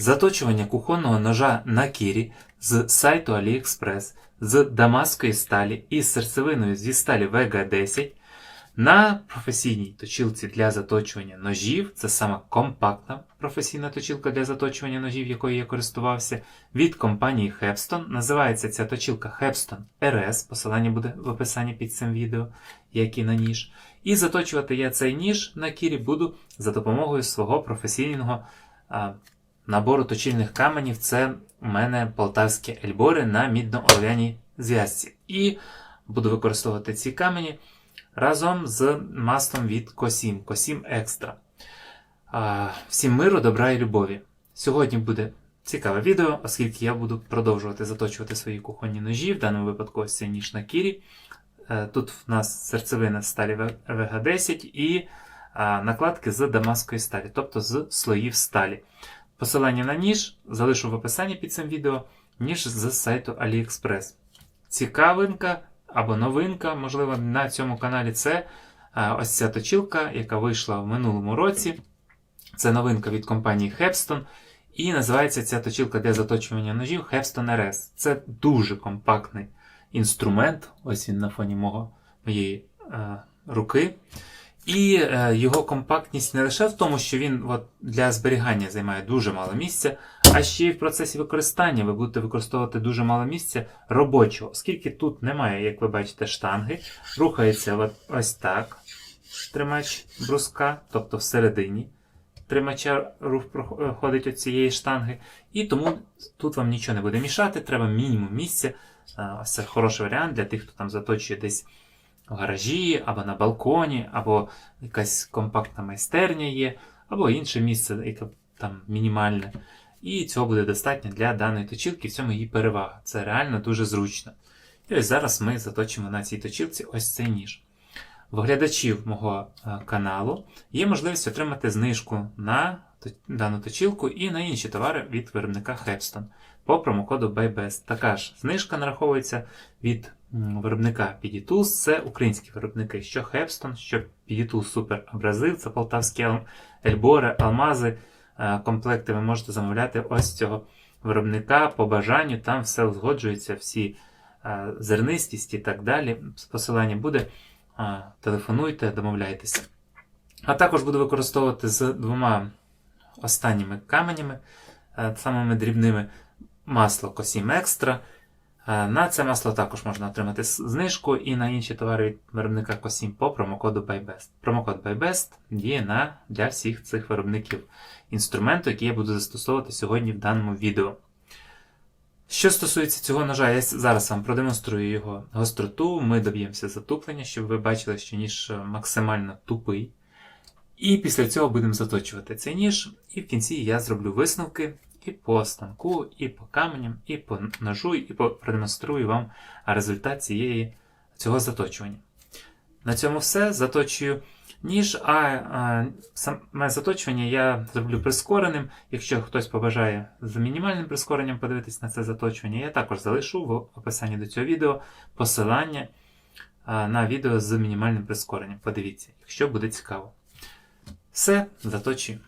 Заточування кухонного ножа на кірі з сайту AliExpress з дамаської сталі і серцевиною зі сталі Vega 10 на професійній точилці для заточування ножів. Це сама компактна професійна точилка для заточування ножів, якою я користувався, від компанії Hepston. Називається ця точилка Hepston RS. Посилання буде в описанні під цим відео, як і на ніж. І заточувати я цей ніж на кірі буду за допомогою свого професійного набору точильних каменів. Це у мене полтавські ельбори на мідно-орляній зв'язці. І буду використовувати ці камені разом з маслом від Косім, Косім Екстра. Всім миру, добра і любові. Сьогодні буде цікаве відео, оскільки я буду продовжувати заточувати свої кухонні ножі, в даному випадку ось цей ніж на кірі. Е, Тут в нас серцевина сталі ВГ10 і накладки з дамаської сталі, тобто з слоїв сталі. Посилання на ніж залишу в описанні під цим відео, ніж з сайту AliExpress. Цікавинка або новинка, можливо, на цьому каналі це ось ця точилка, яка вийшла в минулому році. Це новинка від компанії Hepston. І називається ця точилка для заточування ножів Hepston RS. Це дуже компактний інструмент. Ось він на фоні мого, моєї е, руки. І е, його компактність не лише в тому, що він от, для зберігання займає дуже мало місця, а ще й в процесі використання ви будете використовувати дуже мало місця робочого, оскільки тут немає, як ви бачите, штанги. Рухається от, ось так тримач бруска, тобто всередині тримача рух проходить від цієї штанги. І тому тут вам нічого не буде мішати, треба мінімум місця. Е, Ось це хороший варіант для тих, хто там заточує десь в гаражі, або на балконі, або якась компактна майстерня є, або інше місце, яке там мінімальне. І цього буде достатньо для даної точилки, в цьому її перевага. Це реально дуже зручно. І ось зараз ми заточимо на цій точилці ось цей ніж. В глядачів мого е, каналу є можливість отримати знижку на дану точилку і на інші товари від виробника Hepston по промокоду BYBEST. Така ж знижка нараховується від виробника PD-Tools. Це українські виробники, що Hepston, що PD-Tools Super Абразив, це полтавські ельбори, алмази. Е, Комплекти ви можете замовляти ось цього виробника по бажанню. Там все узгоджується, всі е, зернистість і так далі. Посилання буде. Телефонуйте, домовляйтеся. А також буду використовувати з двома останніми каменями, е, самими дрібними масло Косім Екстра. Е, На це масло також можна отримати знижку і на інші товари від виробника Косім по промокоду BuyBest. Промокод BuyBest діє на, для всіх цих виробників інструменту, який я буду застосовувати сьогодні в даному відео. Що стосується цього ножа, я зараз вам продемонструю його гостроту. Ми доб'ємося затуплення, щоб ви бачили, що ніж е, максимально тупий. І після цього будемо заточувати цей ніж. І в кінці я зроблю висновки і по станку, і по каменям, і по ножу, і продемонструю вам результат цієї, цього заточування. На цьому все. Заточую ніж, а, а саме заточування я зроблю прискореним. Якщо хтось побажає з мінімальним прискоренням подивитись на це заточування, я також залишу в описанні до цього відео посилання а, на відео з мінімальним прискоренням. Подивіться, якщо буде цікаво. Все, заточую.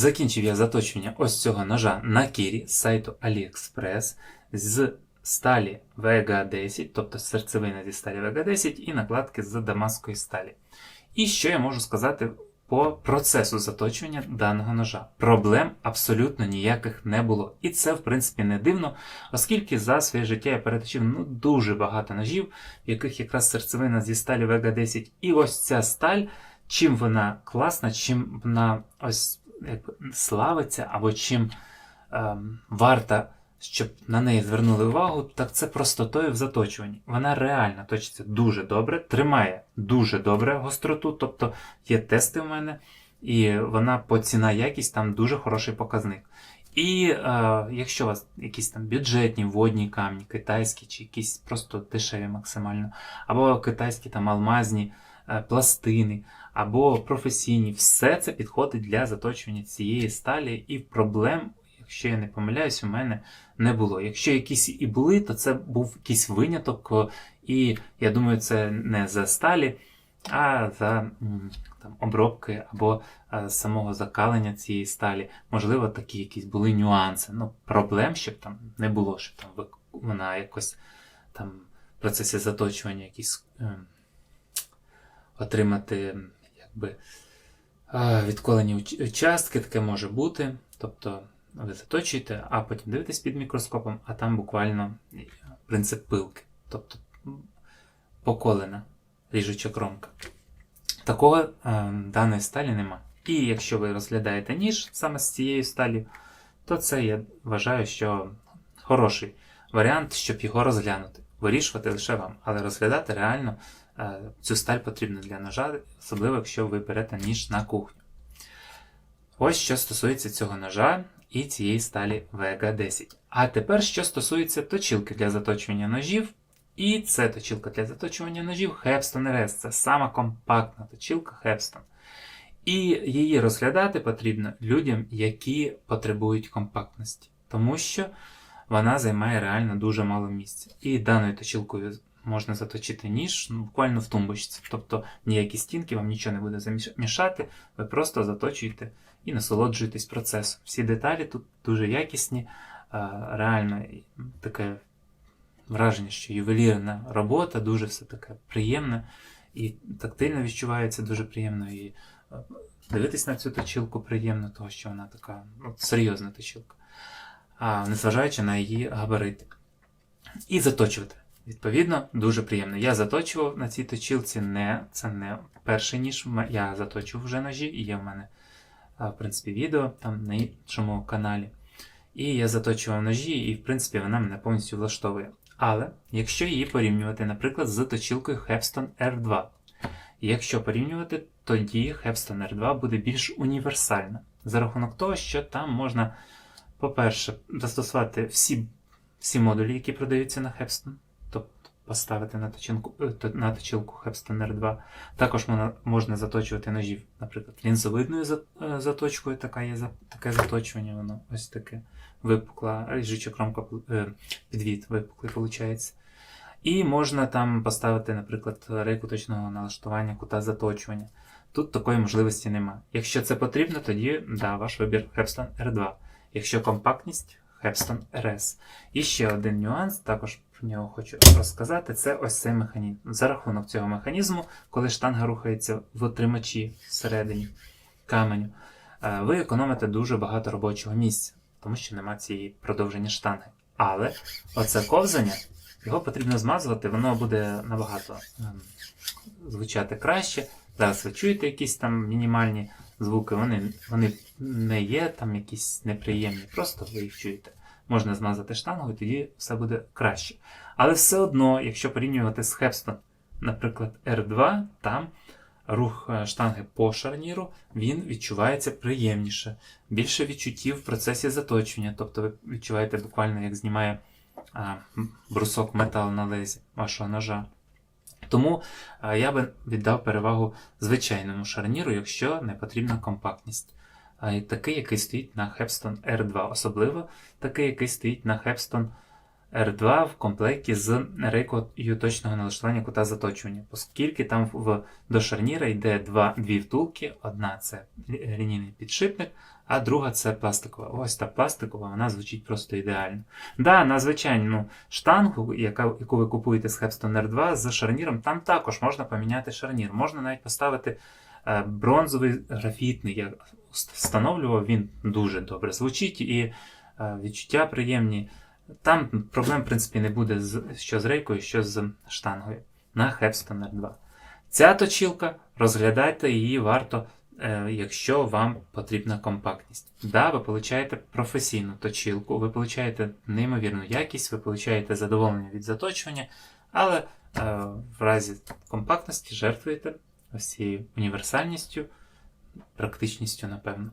Закінчив я заточування ось цього ножа на кірі з сайту AliExpress з сталі Vega 10, тобто серцевина зі сталі Vega 10 і накладки з дамаської сталі. І що я можу сказати по процесу заточування даного ножа? Проблем абсолютно ніяких не було. І це, в принципі, не дивно, оскільки за своє життя я переточив ну, дуже багато ножів, в яких якраз серцевина зі сталі Vega 10. І ось ця сталь, чим вона класна, чим вона ось славиться, або чим ем, варта щоб на неї звернули увагу, так це простотою в заточуванні. Вона реально точиться дуже добре, тримає дуже добре гостроту, тобто є тести в мене, і вона по ціна якість там дуже хороший показник. І е, якщо у вас якісь там бюджетні водні камні, китайські чи якісь просто дешеві максимально, або китайські там алмазні е, пластини, або професійні, все це підходить для заточування цієї сталі, і проблем якщо я не помиляюсь, у мене не було. Якщо якісь і були, то це був якийсь виняток, і я думаю, це не за сталі, а за там, обробки або а, самого закалення цієї сталі. Можливо, такі якісь були нюанси. Ну, проблем, щоб там не було, щоб там вона якось там в процесі заточування якісь е, отримати якби відколені участки, таке може бути. Тобто ви заточуєте, а потім дивитесь під мікроскопом, а там буквально принцип пилки. Тобто поколена ріжуча кромка. Такого е, даної сталі нема. І якщо ви розглядаєте ніж саме з цією сталі, то це я вважаю, що хороший варіант, щоб його розглянути. Вирішувати лише вам, але розглядати реально е, цю сталь потрібно для ножа, особливо якщо ви берете ніж на кухню. Ось що стосується цього ножа і цієї сталі Vega 10. А тепер, що стосується точилки для заточування ножів. І це точилка для заточування ножів Hepstone RS. Це сама компактна точилка Hepstone. І її розглядати потрібно людям, які потребують компактності. Тому що вона займає реально дуже мало місця. І даною точилкою можна заточити ніж ну, буквально в тумбочці. Тобто ніякі стінки вам нічого не буде замішати, ви просто заточуєте і насолоджуєтесь процесом. Всі деталі тут дуже якісні, реально таке враження, що ювелірна робота, дуже все таке приємне і тактильно відчувається дуже приємно. І дивитись на цю точилку приємно, тому що вона така ну, серйозна точилка, а незважаючи на її габарити. І заточувати. Відповідно, дуже приємно. Я заточував на цій точилці, не, це не перший ніж. Я заточував вже ножі, і є в мене в принципі, відео там на іншому каналі. І я заточував ножі, і, в принципі, вона мене повністю влаштовує. Але якщо її порівнювати, наприклад, з точилкою Hepstone R2, якщо порівнювати, тоді Hepstone R2 буде більш універсальна. За рахунок того, що там можна, по-перше, застосувати всі всі модулі, які продаються на Hepstone поставити на точилку, е, на точилку Hepstoner 2. Також можна, заточувати ножів, наприклад, лінзовидною е, заточкою, така є таке заточування, воно ось таке випукла, ріжуча кромка е, підвід випуклий, виходить. І можна там поставити, наприклад, рейку точного налаштування кута заточування. Тут такої можливості немає. Якщо це потрібно, тоді да, ваш вибір Hepstone R2. Якщо компактність, Hepstone RS. І ще один нюанс, також про нього хочу розказати, це ось цей механізм. За рахунок цього механізму, коли штанга рухається в отримачі всередині каменю, е, ви економите дуже багато робочого місця, тому що нема цієї продовження штанги. Але оце ковзання, його потрібно змазувати, воно буде набагато ем, звучати краще. Зараз ви чуєте якісь там мінімальні звуки, вони вони не є там якісь неприємні, просто ви їх чуєте. Можна змазати штангу, і тоді все буде краще. Але все одно, якщо порівнювати з Hepstone, наприклад, R2, там рух е, штанги по шарніру, він відчувається приємніше, більше відчуттів в процесі заточення. Тобто ви відчуваєте буквально, як знімає а, брусок металу на лезі вашого ножа. Тому я би віддав перевагу звичайному шарніру, якщо не потрібна компактність. Такий, який стоїть на Hepstone R2, особливо такий, який стоїть на Hepstone R2 в комплекті з рейкою точного налаштування кута заточування, оскільки там в, до шарніра йде два, дві втулки: одна це лінійний підшипник, а друга це пластикова. Ось та пластикова, вона звучить просто ідеально. Да, на звичайну штангу, яка, яку ви купуєте з Hepstone R2 з шарніром, там також можна поміняти шарнір. Можна навіть поставити е, бронзовий графітний. Встановлював, він дуже добре звучить і е, відчуття приємні. Там проблем, в принципі, не буде, що з рейкою, що з штангою на Hepstone R2. Ця точілка, розглядайте її варто, е, якщо вам потрібна компактність. Да, ви получаєте професійну точілку, ви получаєте неймовірну якість, ви получаєте задоволення від заточування, але е, в разі компактності жертвуєте ось цією універсальністю, практичністю, напевно.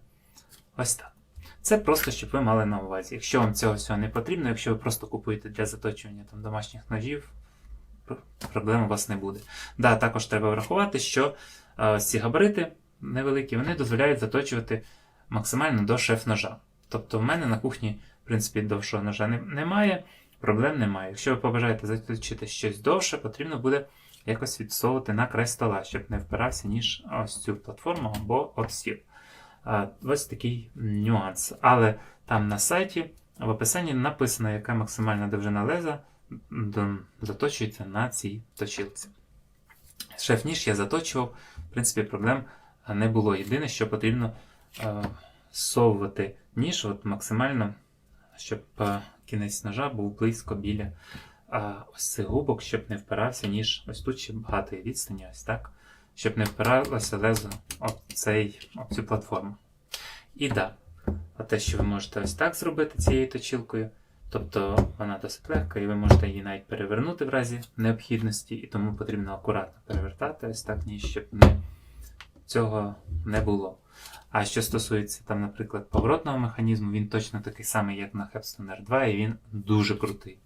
Ось так. Це просто, щоб ви мали на увазі. Якщо вам цього всього не потрібно, якщо ви просто купуєте для заточування там, домашніх ножів, проблем у вас не буде. Да, також треба врахувати, що е, ці габарити невеликі, вони дозволяють заточувати максимально до шеф-ножа. Тобто в мене на кухні, в принципі, довшого ножа немає, проблем немає. Якщо ви побажаєте заточити щось довше, потрібно буде якось відсовувати на край стола, щоб не впирався ніж ось цю платформу або об стіл. Ось такий нюанс. Але там на сайті в описанні написано, яка максимальна довжина леза заточується на цій точилці. Шеф-ніж я заточував, в принципі, проблем не було. Єдине, що потрібно е, совувати ніж от максимально, щоб е, кінець ножа був близько біля ось цих губок, щоб не впирався ніж ось тут ще багато є відстані, ось так, щоб не впиралося лезо об, цей, об цю платформу. І да, а те, що ви можете ось так зробити цією точилкою, тобто вона досить легка, і ви можете її навіть перевернути в разі необхідності, і тому потрібно акуратно перевертати ось так, ніж щоб не, цього не було. А що стосується там, наприклад, поворотного механізму, він точно такий самий, як на Hepstone R2, і він дуже крутий.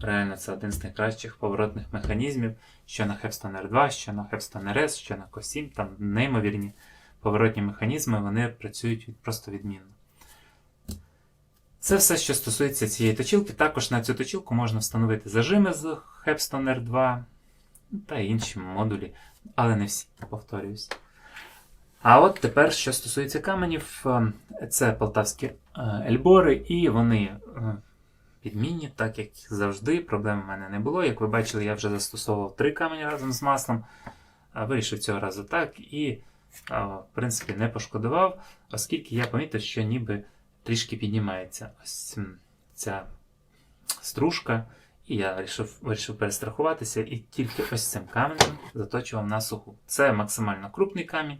Реально, це один з найкращих поворотних механізмів, що на Hepstone R2, що на Hepstone RS, що на COSIM, там неймовірні поворотні механізми, вони працюють просто відмінно. Це все, що стосується цієї точілки. Також на цю точілку можна встановити зажими з Hepstone R2 та інші модулі, але не всі, повторююсь. А от тепер, що стосується каменів, е, це полтавські е, ельбори, і вони підмінні, так як завжди, проблем в мене не було. Як ви бачили, я вже застосовував три камені разом з маслом. Вирішив цього разу так і, в принципі, не пошкодував, оскільки я помітив, що ніби трішки піднімається ось ця стружка. І я вирішив, вирішив перестрахуватися і тільки ось цим каменем заточував на суху. Це максимально крупний камінь,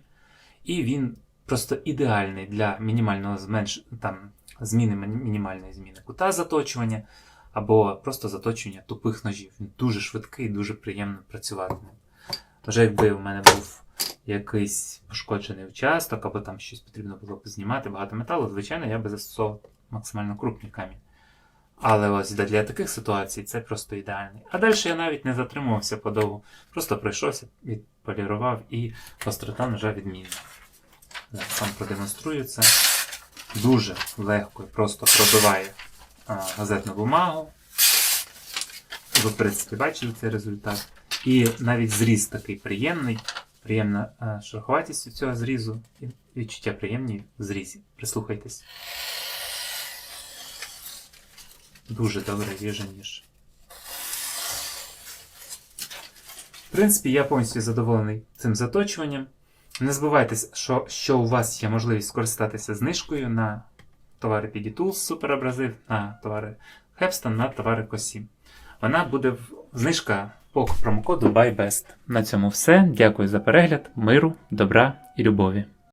і він просто ідеальний для мінімального зменш... там, зміни мінімальної зміни кута заточування або просто заточення тупих ножів. Він дуже швидкий, і дуже приємно працювати ним. Вже якби в мене був якийсь пошкоджений участок, або там щось потрібно було б знімати, багато металу, звичайно, я би застосовував максимально крупний камінь. Але ось для таких ситуацій це просто ідеальний. А далі я навіть не затримувався подовго, просто пройшовся, відполірував і гострота ножа відмінна. Сам продемонструю це. Дуже легко і просто пробиває а, газетну бумагу. Ви, в принципі, бачили цей результат. І навіть зріз такий приємний, приємна шероховатість цього зрізу і відчуття приємні в зрізі. Прислухайтесь. Дуже добре ріже ніж. В принципі, я повністю задоволений цим заточуванням. Не забувайте, що, що у вас є можливість скористатися знижкою на товари PD Tools суперабразив, на товари Hepston, на товари Косі. Вона буде в знижка по промокоду BuyBest. На цьому все. Дякую за перегляд, миру, добра і любові.